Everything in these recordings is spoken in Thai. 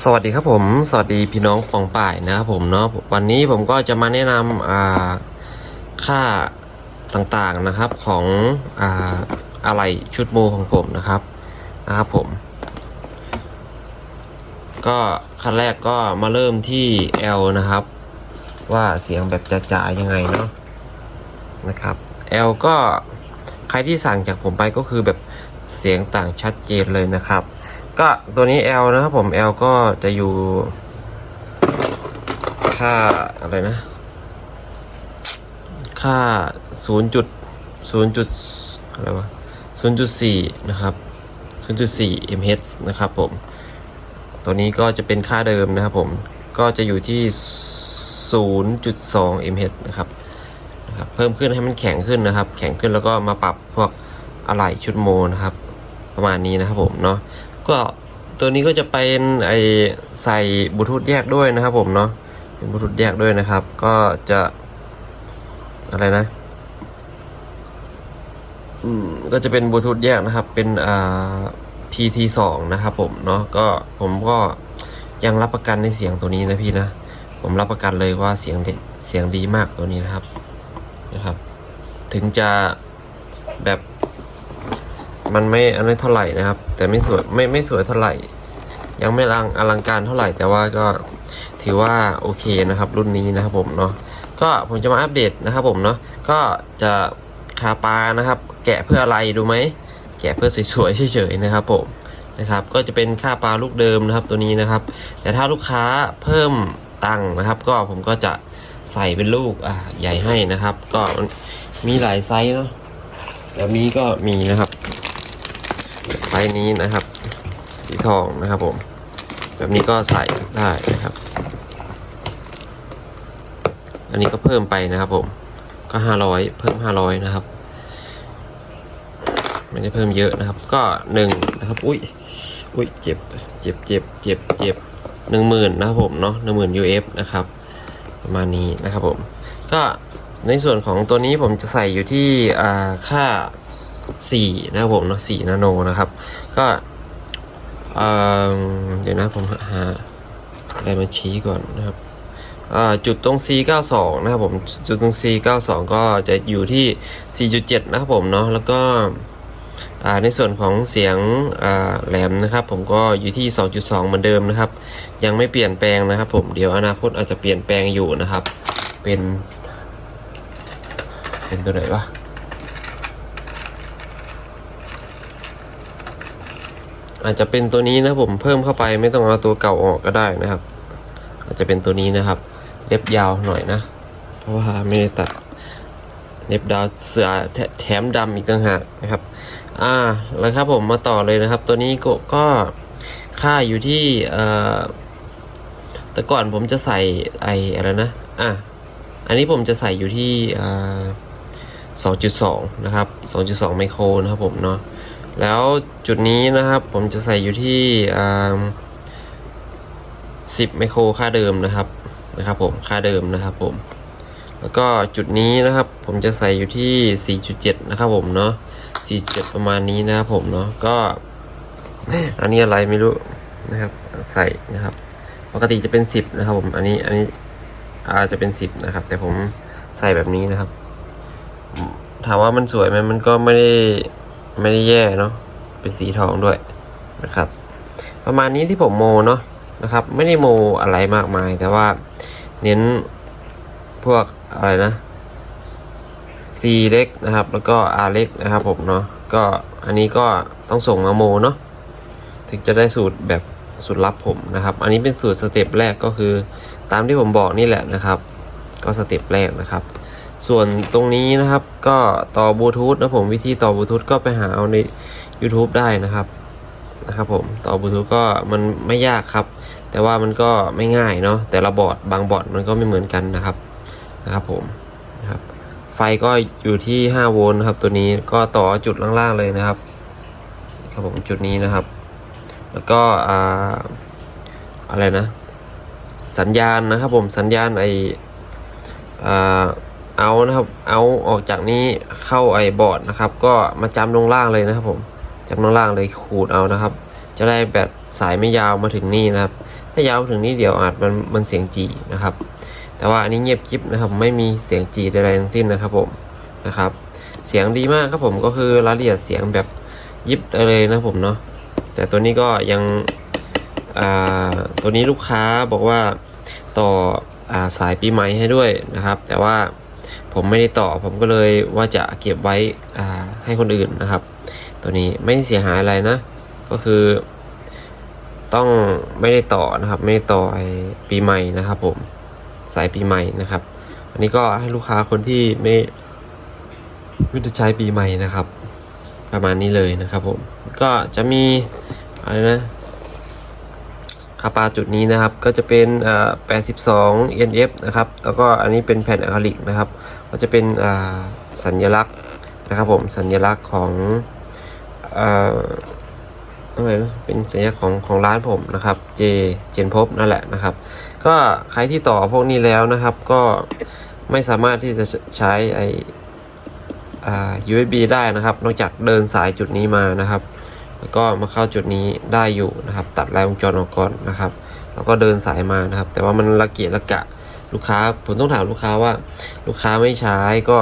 สวัสดีครับผม สวัสดีพี่น้องฟองป่ายนะครับผมเนาะวันนี้ผมก็จะมาแนะนำอ่าค่าต่างๆนะครับของอ่าอะไรชุดโมของผมนะครับนะครับผม ก็ขั้นแรกก็มาเริ่มที่ L นะครับ ว่าเสียงแบบจ๋าๆยังไงเนาะนะครับ L ก็ใครที่สั่งจากผมไปก็คือแบบเสียงต่างชัดเจนเลยนะครับ ก็ตัวนี้ L นะครับผม L ก็จะอยู่ค่าอะไรนะ ค่า 0. จุด0จุดอะไรวะ0.4 นะครับ 0.4 mHz นะครับผม ตัวนี้ก็จะเป็นค่าเดิมนะครับผม ก็จะอยู่ที่ 0.2 mh นะครับนะครับ เพิ่มขึ้นให้มันแข็งขึ้นนะครับ แข็งขึ้นแล้วก็มาปรับพวกอะไหล่ชุดโมนะครับ ประมาณนี้นะครับผมเนาะ ก็ตัวนี้ก็จะเป็นไอใส่บลูทูธแยกด้วยนะครับผมเนาะเป็นบลูทูธแยกด้วยนะครับ ก็จะอะไรนะอืมก็จะเป็นบลูทูธแยกนะครับ เป็นอ่า PT 2 นะครับผมเนาะก็ผมก็ยังรับประกันในเสียงตัวนี้นะพี่นะ ผมรับประกันเลยว่าเสียงเด็เสียงดีมากตัวนี้นะครับนะครับ ถึงจะแบบ มันไม่อันนี้เท่าไหร่นะครับ แต่ไม่สวยไม่ไม่สวยเท่าไหร่ ยังไม่อลังอลังการเท่าไหร่ แต่ว่าก็ถือว่าโอเคนะครับ รุ่นนี้นะครับผมเนาะก็ผมจะมาอัปเดตนะครับผมเนาะก็จะคาปานะครับ แกะเพื่ออะไรดูไหมแกะเพื่อสวยๆเฉยๆนะครับผมนะครับก็จะเป็นค่าปลาลูกเดิมนะครับตัวนี้นะครับ แต่ถ้าลูกค้าเพิ่มตังค์นะครับ ก็ผมก็จะใส่เป็นลูกอ่าใหญ่ให้นะครับ ก็มีหลายไซส์เนาะแบบนี้ก็มีนะครับ ไซส์นี้นะครับ สีทองนะครับผม แบบนี้ก็ใส่ได้นะครับ อันนี้ก็เพิ่มไปนะครับผม ก็ห้าร้อยเพิ่มห้าร้อยนะครับ ไม่ได้เพิ่มเยอะนะครับ ก็หนึ่งนะครับ อุ้ย อุ้ย เจ็บ เจ็บ เจ็บ เจ็บ เจ็บหนึ่งหมื่นนะครับผมเนาะหนึ่งหมื่น UF นะครับประมาณนี้นะครับผม ก็ในส่วนของตัวนี้ผมจะใส่อยู่ที่อ่าค่า 4นะครับผมเนาะ4นาโนนะครับ ก็เดี๋ยวนะผมหาอะไรมาชี้ก่อนนะครับจุดตรง C92 นะครับผม จุดตรง C92 ก็จะอยู่ที่ 4.7 นะครับผมเนาะ แล้วก็ในส่วนของเสียงแหลมนะครับผมก็อยู่ที่ 2.2 เหมือนเดิมนะครับ ยังไม่เปลี่ยนแปลงนะครับผม เดี๋ยวอนาคตอาจจะเปลี่ยนแปลงอยู่นะครับ เป็น เป็นตัวไหนวะ อาจจะเป็นตัวนี้นะผมเพิ่มเข้าไปไม่ต้องเอาตัวเก่าออกก็ได้นะครับ อาจจะเป็นตัวนี้นะครับ เล็บยาวหน่อยนะ เพราะว่าไม่ได้ตัดเล็บดาวเสือแถมดำอีกต่างหากนะครับ อ่าแล้วครับผมมาต่อเลยนะครับ ตัวนี้ก็ก็ค่าอยู่ที่เอ่อแต่ก่อนผมจะใส่ไออะไรนะอะอันนี้ผมจะใส่อยู่ที่อ่า2.2 นะครับ 2.2 ไมโครนะครับผมเนาะ แล้วจุดนี้นะครับผมจะใส่อยู่ที่สิบไมโครค่าเดิมนะครับนะครับผมค่าเดิมนะครับผม แล้วก็จุดนี้นะครับ ผมจะใส่อยู่ที่ 4.7 นะครับผมเนาะ4.7 ประมาณนี้นะครับผมเนาะก็อันนี้อะไรไม่รู้นะครับ ใส่นะครับ ปกติจะเป็น 10 นะครับผมอันนี้อันนี้อาจจะเป็น 10 นะครับ แต่ผมใส่แบบนี้นะครับ ถามว่ามันสวยไหมมันก็ไม่ได้ ไม่ได้แย่เนาะเป็นสีทองด้วยนะครับ ประมาณนี้ที่ผมโมเนาะนะครับ ไม่ได้โมอะไรมากมาย แต่ว่าเน้นพวกอะไรนะ C เล็กนะครับ แล้วก็ R เล็กนะครับผมเนาะก็อันนี้ก็ต้องส่งมาโมเนาะถึงจะได้สูตรแบบสูตรลับผมนะครับ อันนี้เป็นสูตรสเต็ปแรกก็คือ ตามที่ผมบอกนี่แหละนะครับ ก็สเต็ปแรกนะครับ ส่วนตรงนี้นะครับก็ต่อบลูทูธนะผมวิธีต่อบลูทูธก็ไปหาเอาใน YouTube ได้นะครับนะครับผมต่อบลูทูธก็มันไม่ยากครับ แต่ว่ามันก็ไม่ง่ายเนาะแต่ละบอร์ดบางบอร์ดมันก็ไม่เหมือนกันนะครับนะครับผมนะครับไฟก็อยู่ที่ 5 โวลต์นะครับตัวนี้ก็ต่อจุดล่างๆเลยนะครับครับผมจุดนี้นะครับ แล้วก็อ่าอะไรนะ สัญญาณนะครับผมสัญญาณไออ่า เอานะครับ เอาออกจากนี้เข้าไอ้บอร์ดนะครับ ก็มาจำลงล่างเลยนะครับผมจำลงล่างเลยขูดเอานะครับ จะได้แบบสายไม่ยาวมาถึงนี่นะครับ ถ้ายาวถึงนี้เดี๋ยวอาจมันมันเสียงจีนะครับ แต่ว่าอันนี้เงียบกิบนะครับ ไม่มีเสียงจีใดๆทั้งสิ้นนะครับผมนะครับ เสียงดีมากครับผมก็คือรายละเอียดเสียงแบบยิบเลยนะผมเนาะแต่ตัวนี้ก็ยังตัวนี้ลูกค้าบอกว่าต่ออาสายปีใหม่ให้ด้วยนะครับ แต่ว่า ผมไม่ได้ต่อผมก็เลยว่าจะเก็บไว้ให้คนอื่นนะครับ ตัวนี้ไม่เสียหายอะไรนะ ก็คือ ต้องไม่ได้ต่อนะครับ ไม่ได้ต่อไอปีใหม่นะครับ ผมสายปีใหม่นะครับ อันนี้ก็ให้ลูกค้าคนที่ไม่ไม่ได้ใช้ปีใหม่นะครับ ประมาณนี้เลยนะครับ ผมก็จะมีอะไรนะ คาปาจุดนี้นะครับก็จะเป็นอ่า82 NF นะครับแล้วก็อันนี้เป็นแผ่นอะคริลิกนะครับ ก็จะเป็นสัญลักษณ์นะครับผมสัญลักษณ์ของอะไรนะเป็นสัญลักษณ์ของของร้านผมนะครับ J เจนพบนั่นแหละนะครับ ก็ใครที่ต่อพวกนี้แล้วนะครับ ก็ไม่สามารถที่จะใช้ไออ USB ได้นะครับ นอกจากเดินสายจุดนี้มานะครับ แล้วก็มาเข้าจุดนี้ได้อยู่นะครับ ตัดลายวงจรออกก่อนนะครับ แล้วก็เดินสายมานะครับ แต่ว่ามันละเกียละกะลูกค้าผมต้องถามลูกค้าว่า ลูกค้าไม่ใช้ก็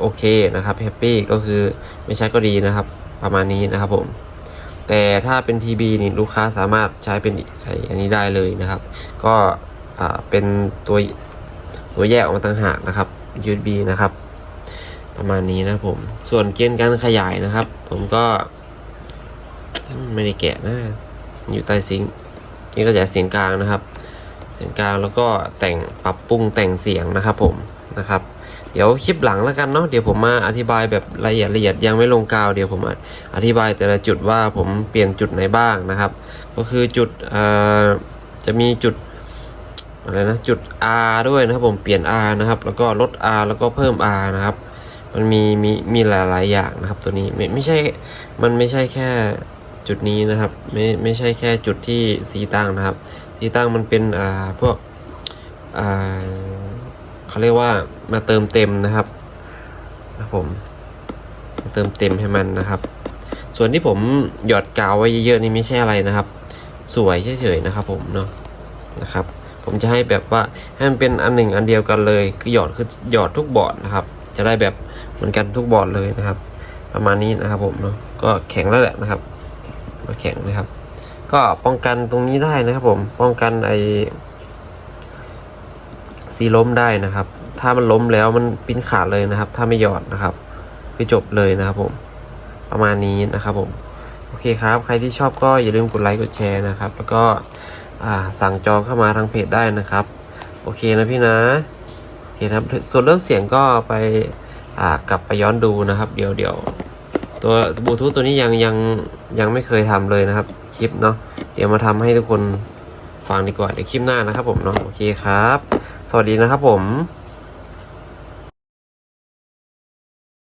โอเคนะครับแฮปปี้ก็คือไม่ใช้ก็ดีนะครับ ประมาณนี้นะครับผมแต่ถ้าเป็น TB นี่ลูกค้าสามารถใช้เป็นไอ้อันนี้ได้เลยนะครับ ก็เป็นตัวตัวแยกออกมาต่างหากนะครับ USB นะครับ ประมาณนี้นะครับผม ส่วนเกณฑ์การขยายนะครับ ผมก็ ไม่ได้แกะนะอยู่ใต้ซิงค์นี่ก็จะเสียงกลางนะครับ เสียงกลางแล้วก็แต่งปรับปรุงแต่งเสียงนะครับผมนะครับ เดี๋ยวคลิปหลังแล้วกันเนาะเดี๋ยวผมมาอธิบายแบบละเอียดละเอียดยังไม่ลงกาวเดี๋ยวผมอธิบายแต่ละจุดว่าผมเปลี่ยนจุดไหนบ้างนะครับ ก็คือจุดจะมีจุดอะไรนะจุด R ด้วยนะครับผมเปลี่ยน R นะครับ แล้วก็ลด R แล้วก็เพิ่ม R นะครับ มันมีมีมีหลายๆอย่างนะครับตัวนี้ไม่ไม่ใช่มันไม่ใช่แค่ จุดนี้นะครับไม่ไม่ใช่แค่จุดที่สีตั้งนะครับ สีตั้งมันเป็นอ่าพวกอ่าเขาเรียกว่ามาเติมเต็มนะครับนะผมมาเติมเต็มให้มันนะครับ ส่วนที่ผมหยอดกาวไว้เยอะๆนี่ไม่ใช่อะไรนะครับ สวยเฉยๆนะครับ ผมเนาะนะครับ ผมจะให้แบบว่าให้มันเป็นอันหนึ่งอันเดียวกันเลยคือหยอดคือหยอดทุกบอร์ดนะครับ จะได้แบบเหมือนกันทุกบอร์ดเลยนะครับ ประมาณนี้นะครับผมเนาะก็แข็งแล้วแหละนะครับ ก็แข็งนะครับ ก็ป้องกันตรงนี้ได้นะครับ ผม ป้องกันไอซีล้มได้นะครับ ถ้ามันล้มแล้วมันปิ้นขาดเลยนะครับ ถ้าไม่หยอดนะครับ คือจบเลยนะครับ ผม ประมาณนี้นะครับ ผม โอเคครับ ใครที่ชอบก็อย่าลืมกดไลค์กดแชร์นะครับ แล้วก็สั่งจองเข้ามาทางเพจได้นะครับ โอเคนะพี่นะโอเคครับ ส่วนเรื่องเสียงก็ไปกลับไปย้อนดูนะครับ เดี๋ยวเดี๋ยว ตัวบลูทูธตัวนี้ยังยังยังไม่เคยทำเลยนะครับ คลิปเนาะเดี๋ยวมาทำให้ทุกคนฟังดีกว่าเดี๋ยวคลิปหน้านะครับผมเนาะโอเคครับ สวัสดีนะครับผม